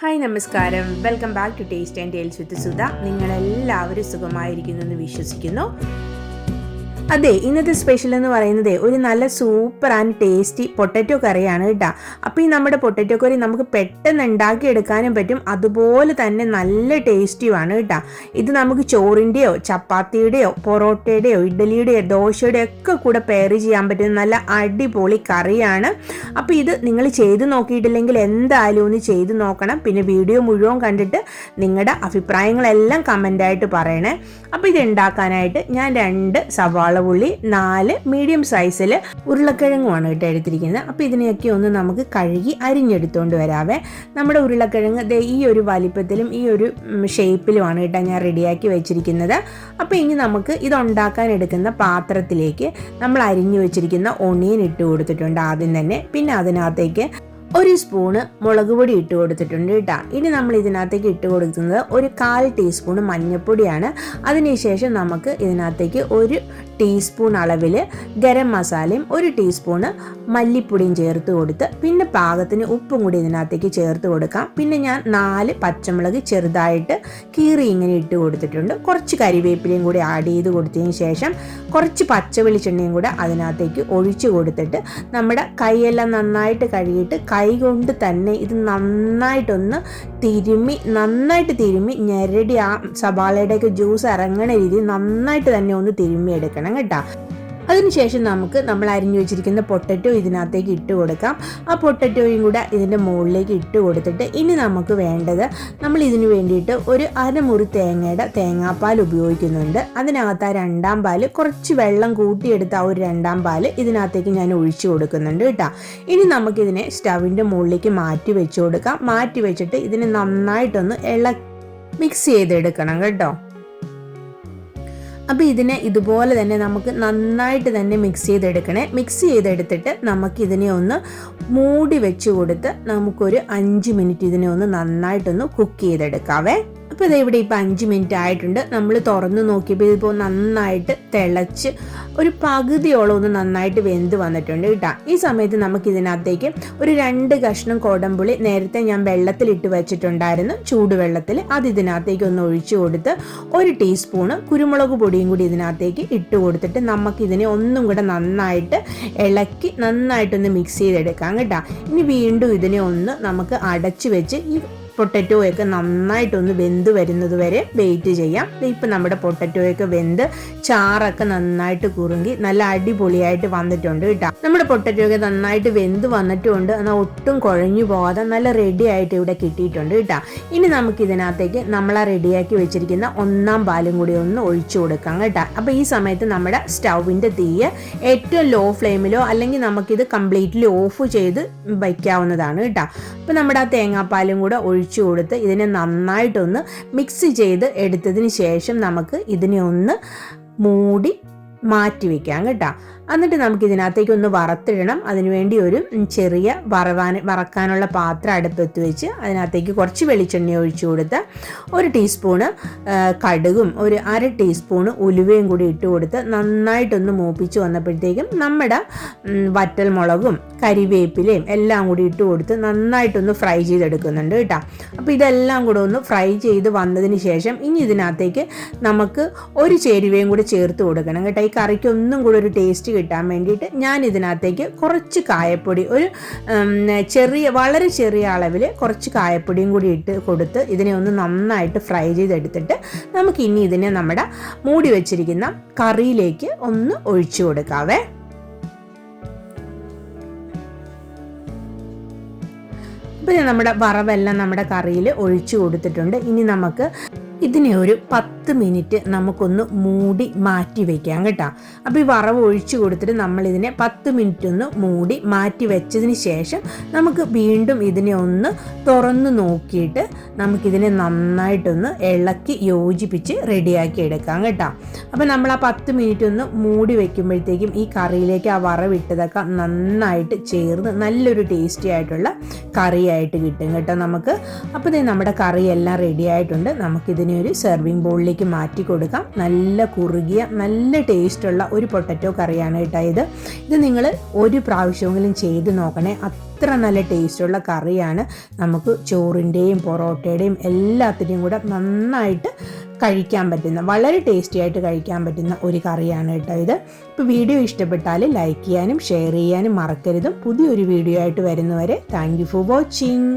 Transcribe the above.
Hi നമസ്കാരം. Welcome back to taste and tales with Sudha. നിങ്ങളെല്ലാവരും സുഖമായിരിക്കുന്നു എന്ന് വിശ്വസിക്കുന്നു. അതെ ഇന്നത്തെ സ്പെഷ്യൽ എന്ന് പറയുന്നത് ഒരു നല്ല സൂപ്പർ ആൻഡ് ടേസ്റ്റി പൊട്ടറ്റോ കറിയാണ് കേട്ടോ അപ്പോൾ ഈ നമ്മുടെ പൊട്ടറ്റോ കറി നമുക്ക് പെട്ടെന്ന് ഉണ്ടാക്കിയെടുക്കാനും പറ്റും. അതുപോലെ തന്നെ നല്ല ടേസ്റ്റിയുമാണ് കേട്ടോ ഇത് നമുക്ക് ചോറിന്റെയോ ചപ്പാത്തിയുടെയോ പൊറോട്ടയുടെയോ ഇഡ്ഡലിയുടെയോ ദോശയുടെയോ ഒക്കെ കൂടെ പെയർ ചെയ്യാൻ പറ്റുന്ന നല്ല അടിപൊളി കറിയാണ്. അപ്പോൾ ഇത് നിങ്ങൾ ചെയ്ത് നോക്കിയിട്ടില്ലെങ്കിൽ എന്തായാലും ഒന്ന് ചെയ്ത് നോക്കണം. പിന്നെ വീഡിയോ മുഴുവൻ കണ്ടിട്ട് നിങ്ങളുടെ അഭിപ്രായങ്ങളെല്ലാം കമന്റായിട്ട് പറയണേ. അപ്പോൾ ഇത് ഉണ്ടാക്കാനായിട്ട് ഞാൻ രണ്ട് സവാള പുള്ളി നാല് മീഡിയം സൈസിൽ ഉരുളക്കിഴങ്ങുമാണ് കേട്ടോ എടുത്തിരിക്കുന്നത്. അപ്പോൾ ഇതിനെയൊക്കെ ഒന്ന് നമുക്ക് കഴുകി അരിഞ്ഞെടുത്തുകൊണ്ട് വരാവേ. നമ്മുടെ ഉരുളക്കിഴങ്ങ് ദേ ഈ ഒരു വലിപ്പത്തിലും ഈ ഒരു ഷേപ്പിലുമാണ് കേട്ടോ ഞാൻ റെഡിയാക്കി വെച്ചിരിക്കുന്നത്. അപ്പോൾ ഇനി നമുക്ക് ഇത് ഉണ്ടാക്കാൻ എടുക്കുന്ന പാത്രത്തിലേക്ക് നമ്മൾ അരിഞ്ഞു വെച്ചിരിക്കുന്ന ഒണിയൻ ഇട്ട് കൊടുത്തിട്ടുണ്ട് ആദ്യം തന്നെ. പിന്നെ അതിനകത്തേക്ക് ഒരു സ്പൂണ് മുളക് പൊടി ഇട്ട് കൊടുത്തിട്ടുണ്ട് കേട്ടോ. ഇനി നമ്മൾ ഇതിനകത്തേക്ക് ഇട്ട് കൊടുക്കുന്നത് ഒരു കാൽ ടീസ്പൂൺ മഞ്ഞൾപ്പൊടിയാണ് അതിനുശേഷം നമുക്ക് ഇതിനകത്തേക്ക് ഒരു ടീസ്പൂൺ അളവിൽ ഗരം മസാലയും ഒരു ടീസ്പൂണ് മല്ലിപ്പൊടിയും ചേർത്ത് കൊടുത്ത് പിന്നെ പാകത്തിന് ഉപ്പും കൂടി ഇതിനകത്തേക്ക് ചേർത്ത് കൊടുക്കാം. പിന്നെ ഞാൻ നാല് പച്ചമുളക് ചെറുതായിട്ട് കീറി ഇങ്ങനെ ഇട്ട് കൊടുത്തിട്ടുണ്ട്. കുറച്ച് കരിവേപ്പിലയും കൂടി ആഡ് ചെയ്ത് കൊടുത്തതിന് ശേഷം കുറച്ച് പച്ച വെളിച്ചെണ്ണയും കൂടെ അതിനകത്തേക്ക് ഒഴിച്ചു കൊടുത്തിട്ട് നമ്മുടെ കൈയെല്ലാം നന്നായിട്ട് കഴുകിയിട്ട് കൈ കൊണ്ട് തന്നെ ഇത് നന്നായിട്ടൊന്ന് തിരുമ്മി നന്നായിട്ട് തിരുമ്മി ഞെരടി ആ സവാളയുടെയൊക്കെ ജ്യൂസ് ഇറങ്ങണ രീതിയിൽ നന്നായിട്ട് തന്നെ ഒന്ന് തിരുമ്മി എടുക്കണം കേട്ടോ. അതിനുശേഷം നമുക്ക് നമ്മൾ അരിഞ്ഞു വെച്ചിരിക്കുന്ന പൊട്ടറ്റോ ഇതിനകത്തേക്ക് ഇട്ട് കൊടുക്കാം. ആ പൊട്ടറ്റോയും കൂടെ ഇതിന്റെ മുകളിലേക്ക് ഇട്ട് കൊടുത്തിട്ട് ഇനി നമുക്ക് വേണ്ടത് നമ്മൾ ഇതിന് വേണ്ടിയിട്ട് ഒരു അരമുറി തേങ്ങയുടെ തേങ്ങാപ്പാൽ ഉപയോഗിക്കുന്നുണ്ട്. അതിനകത്ത് ആ രണ്ടാം പാൽ കുറച്ച് വെള്ളം കൂട്ടിയെടുത്ത ആ ഒരു രണ്ടാം പാൽ ഇതിനകത്തേക്ക് ഞാൻ ഒഴിച്ചു കൊടുക്കുന്നുണ്ട് കേട്ടോ. ഇനി നമുക്കിതിനെ സ്റ്റവിന്റെ മുകളിലേക്ക് മാറ്റി വെച്ച് കൊടുക്കാം. മാറ്റി വെച്ചിട്ട് ഇതിനെ നന്നായിട്ടൊന്ന് ഇള മിക്സ് ചെയ്തെടുക്കണം കേട്ടോ. അപ്പോൾ ഇതിനെ ഇതുപോലെ തന്നെ നമുക്ക് നന്നായിട്ട് തന്നെ മിക്സ് ചെയ്തെടുക്കണേ. മിക്സ് ചെയ്തെടുത്തിട്ട് നമുക്കിതിനെ ഒന്ന് മൂടി വെച്ച് കൊടുത്ത് നമുക്കൊരു അഞ്ച് മിനിറ്റ് ഇതിനെ ഒന്ന് നന്നായിട്ടൊന്ന് കുക്ക് ചെയ്തെടുക്കാവേ. അപ്പോൾ ഇത് ഇവിടെ ഇപ്പോൾ അഞ്ച് മിനിറ്റ് ആയിട്ടുണ്ട്. നമ്മൾ തുറന്ന് നോക്കിയപ്പോൾ ഇതിപ്പോൾ നന്നായിട്ട് തിളച്ച് ഒരു പകുതിയോളം ഒന്ന് നന്നായിട്ട് വെന്ത് വന്നിട്ടുണ്ട് കേട്ടോ. ഈ സമയത്ത് നമുക്ക് ഇതിനകത്തേക്ക് ഒരു രണ്ട് കഷ്ണം കോടമ്പുളി നേരത്തെ ഞാൻ വെള്ളത്തിലിട്ട് വെച്ചിട്ടുണ്ടായിരുന്നു. ചൂടുവെള്ളത്തിൽ അത് ഇതിനകത്തേക്ക് ഒന്ന് ഒഴിച്ചു കൊടുത്ത് ഒരു ടീസ്പൂണ് കുരുമുളക് പൊടിയും കൂടി ഇതിനകത്തേക്ക് ഇട്ട് കൊടുത്തിട്ട് നമുക്കിതിനെ ഒന്നും കൂടെ നന്നായിട്ട് ഇളക്കി നന്നായിട്ടൊന്ന് മിക്സ് ചെയ്തെടുക്കാം കേട്ടോ. ഇനി വീണ്ടും ഇതിനെ ഒന്ന് നമുക്ക് അടച്ചു വെച്ച് ഈ പൊട്ടറ്റോയൊക്കെ നന്നായിട്ടൊന്ന് വെന്ത് വരുന്നത് വരെ വെയിറ്റ് ചെയ്യാം. ഇപ്പം നമ്മുടെ പൊട്ടറ്റോയൊക്കെ വെന്ത് ചാറൊക്കെ നന്നായിട്ട് കുറുങ്കി നല്ല അടിപൊളിയായിട്ട് വന്നിട്ടുണ്ട് കേട്ടോ. നമ്മുടെ പൊട്ടറ്റോയൊക്കെ നന്നായിട്ട് വെന്ത് വന്നിട്ടുണ്ട്. എന്നാൽ ഒട്ടും കുഴഞ്ഞു പോകാതെ നല്ല റെഡി ആയിട്ട് ഇവിടെ കിട്ടിയിട്ടുണ്ട് കേട്ടോ. ഇനി നമുക്ക് ഇതിനകത്തേക്ക് നമ്മളാ റെഡിയാക്കി വെച്ചിരിക്കുന്ന ഒന്നാം പാലും കൂടി ഒന്ന് ഒഴിച്ചു കൊടുക്കാം കേട്ടോ. അപ്പോൾ ഈ സമയത്ത് നമ്മുടെ സ്റ്റൗവിന്റെ തീയ് ഏറ്റവും ലോ ഫ്ലെയിമിലോ അല്ലെങ്കിൽ നമുക്കിത് കംപ്ലീറ്റ്ലി ഓഫ് ചെയ്ത് വയ്ക്കാവുന്നതാണ് കേട്ടോ. അപ്പോൾ നമ്മുടെ ആ തേങ്ങാപ്പാലും കൂടെ ഒഴിച്ചു ഒഴിച്ചു കൊടുത്ത് ഇതിനെ നന്നായിട്ടൊന്ന് മിക്സ് ചെയ്ത് എടുത്തതിന് ശേഷം നമുക്ക് ഇതിനെ ഒന്ന് മൂടി മാറ്റി വയ്ക്കാം കേട്ടോ. എന്നിട്ട് നമുക്ക് ഇതിനകത്തേക്ക് ഒന്ന് വറുത്തിടണം. അതിനുവേണ്ടി ഒരു ചെറിയ വറവാൻ വറക്കാനുള്ള പാത്രം അടുപ്പത്ത് വെച്ച് അതിനകത്തേക്ക് കുറച്ച് വെളിച്ചെണ്ണ ഒഴിച്ചു കൊടുത്ത് ഒരു ടീസ്പൂണ് കടുകും ഒരു അര ടീസ്പൂണ് ഉലുവയും കൂടി ഇട്ട് കൊടുത്ത് നന്നായിട്ടൊന്ന് മൂപ്പിച്ച് വന്നപ്പോഴത്തേക്കും നമ്മുടെ വറ്റൽ മുളകും കരിവേപ്പിലയും എല്ലാം കൂടി ഇട്ട് കൊടുത്ത് നന്നായിട്ടൊന്ന് ഫ്രൈ ചെയ്തെടുക്കുന്നുണ്ട് കേട്ടോ. അപ്പോൾ ഇതെല്ലാം കൂടെ ഒന്ന് ഫ്രൈ ചെയ്ത് വന്നതിന് ശേഷം ഇനി ഇതിനകത്തേക്ക് നമുക്ക് ഒരു ചേരുവയും കൂടി ചേർത്ത് കൊടുക്കണം കേട്ടോ. ഈ കറിക്ക് ഒന്നും കൂടെ ഒരു ടേസ്റ്റ് കിട്ടാൻ വേണ്ടിയിട്ട് ഞാൻ ഇതിനകത്തേക്ക് കുറച്ച് കായപ്പൊടി ഒരു ചെറിയ വളരെ ചെറിയ അളവിൽ കുറച്ച് കായപ്പൊടിയും കൂടി ഇട്ട് കൊടുത്ത് ഇതിനെ ഒന്ന് നന്നായിട്ട് ഫ്രൈ ചെയ്തെടുത്തിട്ട് നമുക്ക് ഇനി ഇതിനെ നമ്മുടെ മൂടി വെച്ചിരിക്കുന്ന കറിയിലേക്ക് ഒന്ന് ഒഴിച്ചു കൊടുക്കാവേ. പിന്നെ നമ്മുടെ വറവെല്ലാം നമ്മുടെ കറിയിൽ ഒഴിച്ചു കൊടുത്തിട്ടുണ്ട്. ഇനി നമുക്ക് ഇതിനെ ഒരു പത്ത് മിനിറ്റ് നമുക്കൊന്ന് മൂടി മാറ്റി വയ്ക്കാം കേട്ടോ. അപ്പോൾ ഈ വറവ് ഒഴിച്ചു കൊടുത്തിട്ട് നമ്മൾ ഇതിനെ പത്ത് മിനിറ്റ് ഒന്ന് മൂടി മാറ്റി വെച്ചതിന് ശേഷം നമുക്ക് വീണ്ടും ഇതിനെ ഒന്ന് തുറന്ന് നോക്കിയിട്ട് നമുക്കിതിനെ നന്നായിട്ടൊന്ന് ഇളക്കി യോജിപ്പിച്ച് റെഡിയാക്കി എടുക്കാം കേട്ടോ. അപ്പോൾ നമ്മൾ ആ പത്ത് മിനിറ്റ് ഒന്ന് മൂടി വെക്കുമ്പോഴത്തേക്കും ഈ കറിയിലേക്ക് ആ വറവിട്ടതൊക്കെ നന്നായിട്ട് ചേർന്ന് നല്ലൊരു ടേസ്റ്റി ആയിട്ടുള്ള കറിയായിട്ട് കിട്ടും കേട്ടോ നമുക്ക്. അപ്പോൾ നമ്മുടെ കറിയെല്ലാം റെഡി ആയിട്ടുണ്ട്. നമുക്കിതിന് നമുക്കിതിനെ ഒരു സെർവിങ് ബോളിലേക്ക് മാറ്റി കൊടുക്കാം. നല്ല കുറുകിയ നല്ല ടേസ്റ്റുള്ള ഒരു പൊട്ടറ്റോ കറിയാണ് കേട്ടോ ഇത്. ഇത് നിങ്ങൾ ഒരു പ്രാവശ്യമെങ്കിലും ചെയ്ത് നോക്കണേ. അത്ര നല്ല ടേസ്റ്റുള്ള കറിയാണ്. നമുക്ക് ചോറിന്റെയും പൊറോട്ടയുടെയും എല്ലാത്തിന്റെയും കൂടെ നന്നായിട്ട് കഴിക്കാൻ പറ്റുന്ന വളരെ ടേസ്റ്റി ആയിട്ട് കഴിക്കാൻ പറ്റുന്ന ഒരു കറിയാണ് കേട്ടോ ഇത്. ഇപ്പോൾ വീഡിയോ ഇഷ്ടപ്പെട്ടാൽ ലൈക്ക് ചെയ്യാനും ഷെയർ ചെയ്യാനും മറക്കരുതും. പുതിയൊരു വീഡിയോ ആയിട്ട് വരുന്നവരെ താങ്ക് ഫോർ വാച്ചിങ്